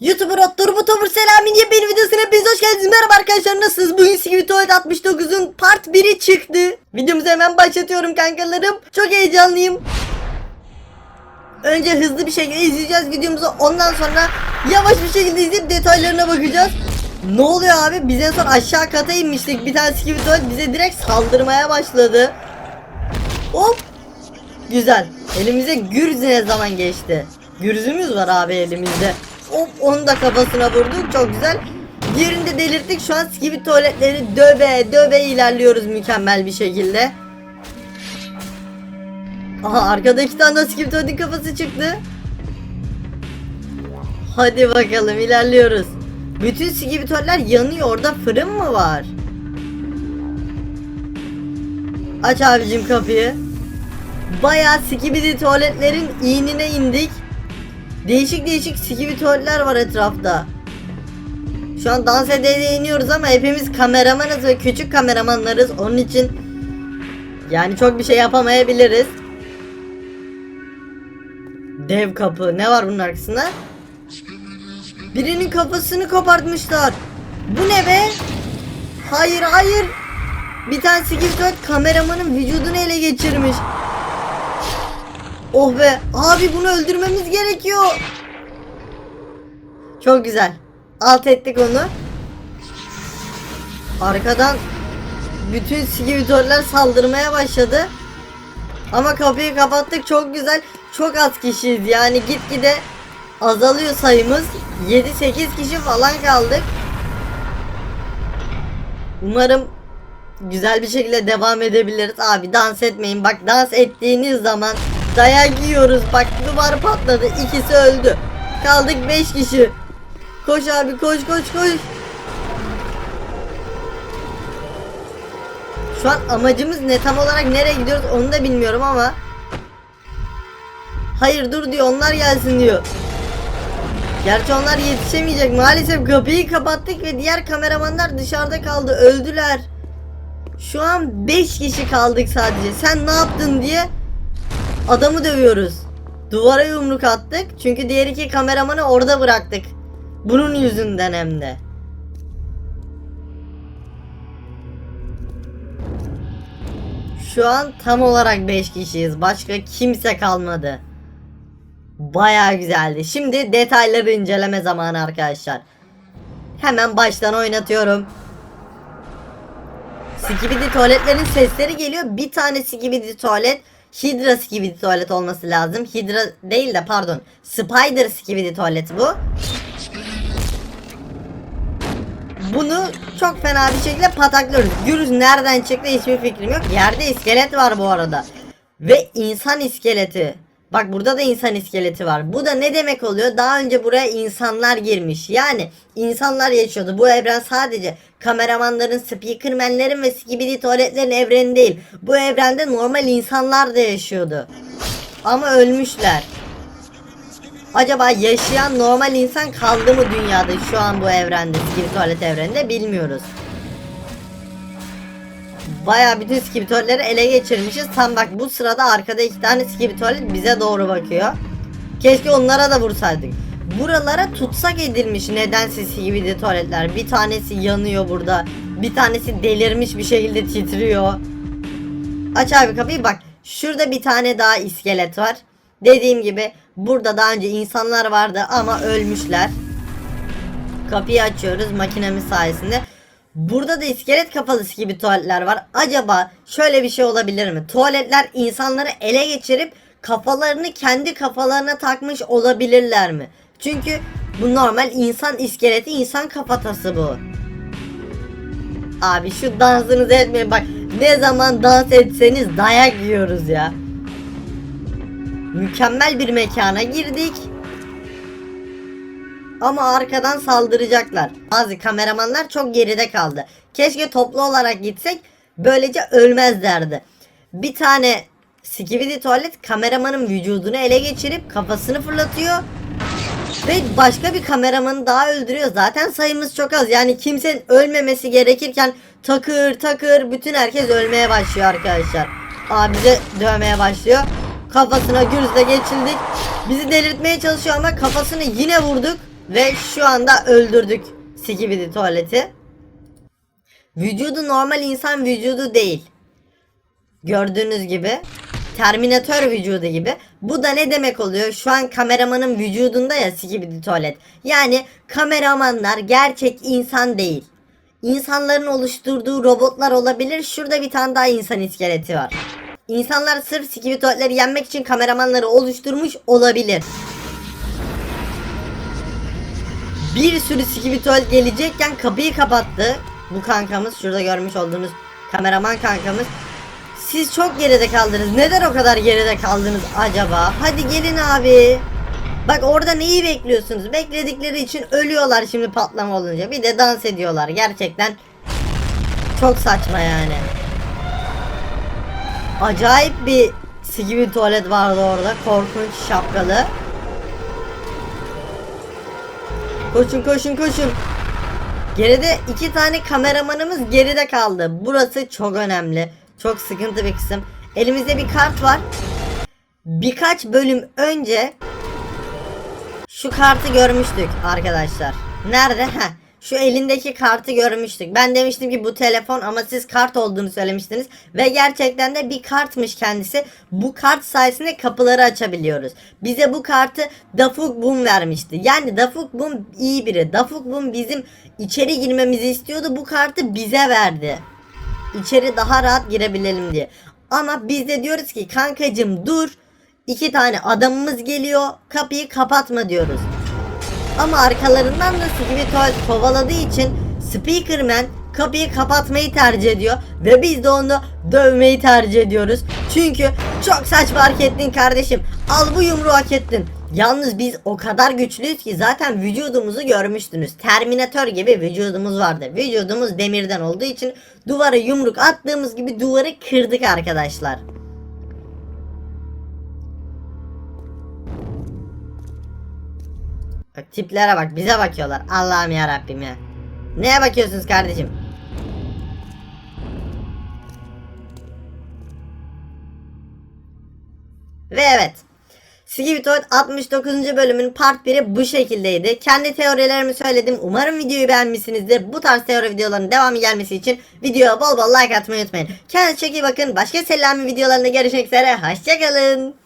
YouTuber Ottur bu tavır selamın yepyeni videosuna hepiniz hoş geldiniz. Merhaba arkadaşlar nasılsınız? Bugün Tuvalet 69'un part 1'i çıktı. Videomuzu hemen başlatıyorum kankalarım. Çok heyecanlıyım. Önce hızlı bir şekilde izleyeceğiz videomuzu. Ondan sonra yavaş bir şekilde izleyip detaylarına bakacağız. Ne oluyor abi? Biz en son aşağı kata inmiştik. Bir tane tuvalet bize direkt saldırmaya başladı. Hop. Güzel. Elimize gürz ne zaman geçti? Gürzümüz var abi elimizde. Hop onu da kafasına vurduk. Çok güzel. Diğerini de delirttik. Şu an gibi tuvaletleri döve döve ilerliyoruz mükemmel bir şekilde. Aha arkada iki tane skip tuvaletin kafası çıktı. Hadi bakalım ilerliyoruz. Bütün skip tuvaletler yanıyor. Orada fırın mı var? Aç abicim kapıyı. Bayağı skibidi tuvaletlerin iğnine indik. Değişik değişik skibidi tuvaletler var etrafta. Şu an dans ede iniyoruz ama hepimiz kameramanız ve küçük kameramanlarız. Onun için yani çok bir şey yapamayabiliriz. Dev kapı. Ne var bunun arkasında? Birinin kafasını kopartmışlar. Bu ne be? Hayır hayır. Bir tane skillshot kameramanın vücudunu ele geçirmiş. Oh be abi bunu öldürmemiz gerekiyor. Çok güzel. Alt ettik onu. Arkadan bütün skivitörler saldırmaya başladı. Ama kapıyı kapattık çok güzel. Çok az kişiyiz yani gitgide azalıyor sayımız. 7-8 kişi falan kaldık. Umarım güzel bir şekilde devam edebiliriz. Abi dans etmeyin. Bak dans ettiğiniz zaman dayak yiyoruz. Bak duvar patladı. İkisi öldü. Kaldık 5 kişi. Koş abi koş koş koş. Şu an amacımız ne tam olarak nereye gidiyoruz onu da bilmiyorum ama Hayır dur diyor onlar gelsin diyor. Gerçi onlar yetişemeyecek. Maalesef kapıyı kapattık ve diğer kameramanlar dışarıda kaldı. Öldüler. Şu an 5 kişi kaldık sadece. Sen ne yaptın diye adamı dövüyoruz. Duvara yumruk attık. Çünkü diğer iki kameramanı orada bıraktık. Bunun yüzünden hem de. Şu an tam olarak 5 kişiyiz. Başka kimse kalmadı. Baya güzeldi. Şimdi detayları inceleme zamanı arkadaşlar. Hemen baştan oynatıyorum. Skibidi tuvaletlerin sesleri geliyor. Bir tane skibidi tuvalet Hydra skibidi tuvalet olması lazım. Hydra değil de pardon. Spider skibidi tuvalet bu. Bunu çok fena bir şekilde pataklıyoruz. Gürüz nereden çıktı hiçbir fikrim yok. Yerde iskelet var bu arada. Ve insan iskeleti. Bak burada da insan iskeleti var. Bu da ne demek oluyor? Daha önce buraya insanlar girmiş. Yani insanlar yaşıyordu. Bu evren sadece kameramanların, speakermenlerin ve skibidi tuvaletlerin evreni değil. Bu evrende normal insanlar da yaşıyordu. Ama ölmüşler. Acaba yaşayan normal insan kaldı mı dünyada şu an bu evrende, skibidi tuvalet evreninde bilmiyoruz. Baya bütün skibidi tuvaletleri ele geçirmişiz. Tam bak bu sırada arkada iki tane skibidi tuvalet bize doğru bakıyor. Keşke onlara da vursaydık. Buralara tutsak edilmiş nedense skibidi tuvaletler. Bir tanesi yanıyor burada. Bir tanesi delirmiş bir şekilde titriyor. Aç abi kapıyı bak. Şurada bir tane daha iskelet var. Dediğim gibi burada daha önce insanlar vardı ama ölmüşler. Kapıyı açıyoruz makinemiz sayesinde. Burada da iskelet kafalı gibi tuvaletler var. Acaba şöyle bir şey olabilir mi? Tuvaletler insanları ele geçirip kafalarını kendi kafalarına takmış olabilirler mi? Çünkü bu normal insan iskeleti, insan kafatası bu. Abi şu dansınızı etmeyin bak. Ne zaman dans etseniz dayak yiyoruz ya. Mükemmel bir mekana girdik. Ama arkadan saldıracaklar. Bazı kameramanlar çok geride kaldı. Keşke toplu olarak gitsek böylece ölmezlerdi. Bir tane Skibidi tuvalet kameramanın vücudunu ele geçirip kafasını fırlatıyor. Ve başka bir kameramanı daha öldürüyor. Zaten sayımız çok az. Yani kimsenin ölmemesi gerekirken takır takır bütün herkes ölmeye başlıyor arkadaşlar. Aa bize dövmeye başlıyor. Kafasına gürzle geçildik. Bizi delirtmeye çalışıyor ama kafasını yine vurduk. Ve şu anda öldürdük Skibidi tuvaleti. Vücudu normal insan vücudu değil. Gördüğünüz gibi Terminator vücudu gibi. Bu da ne demek oluyor? Şu an kameramanın vücudunda ya Skibidi tuvalet. Yani kameramanlar gerçek insan değil. İnsanların oluşturduğu robotlar olabilir. Şurada bir tane daha insan iskeleti var. İnsanlar sırf Skibidi tuvaletleri yenmek için kameramanları oluşturmuş olabilir. Bir sürü Skibidi tuvalet gelecekken kapıyı kapattı. Bu kankamız şurada görmüş olduğunuz kameraman kankamız. Siz çok geride kaldınız. Neden o kadar geride kaldınız acaba? Hadi gelin abi. Bak orada neyi bekliyorsunuz? Bekledikleri için ölüyorlar şimdi patlama olunca. Bir de dans ediyorlar. Gerçekten çok saçma yani. Acayip bir Skibidi tuvalet vardı orada. Korkunç şapkalı. Koşun koşun koşun. Geride iki tane kameramanımız geride kaldı. Burası çok önemli. Çok sıkıntı bir kısım. Elimizde bir kart var. Birkaç bölüm önce şu kartı görmüştük arkadaşlar. Nerede? Heh. Şu elindeki kartı görmüştük. Ben demiştim ki bu telefon ama siz kart olduğunu söylemiştiniz. Ve gerçekten de bir kartmış kendisi. Bu kart sayesinde kapıları açabiliyoruz. Bize bu kartı Dafuk Boom vermişti. Yani Dafuk Boom iyi biri. Dafuk Boom bizim içeri girmemizi istiyordu. Bu kartı bize verdi. İçeri daha rahat girebilelim diye. Ama biz de diyoruz ki kankacım dur. İki tane adamımız geliyor. Kapıyı kapatma diyoruz. Ama arkalarından da Tuvalet kovaladığı için Speakerman kapıyı kapatmayı tercih ediyor. Ve biz de onu dövmeyi tercih ediyoruz. Çünkü çok saçma hak ettin kardeşim. Al bu yumruğu hak ettin. Yalnız biz o kadar güçlüyüz ki zaten vücudumuzu görmüştünüz. Terminator gibi vücudumuz vardı. Vücudumuz demirden olduğu için duvara yumruk attığımız gibi duvarı kırdık arkadaşlar. Bak tiplere bak bize bakıyorlar. Allah'ım ya Rabbim ya. Neye bakıyorsunuz kardeşim? Ve evet. Skibitoid 69. bölümün part 1'i bu şekildeydi. Kendi teorilerimi söyledim. Umarım videoyu beğenmişsinizdir. Bu tarz teori videoların devamı gelmesi için videoya bol bol like atmayı unutmayın. Kendinize çok iyi bakın. Başka Selami videolarında görüşmek üzere. Hoşçakalın.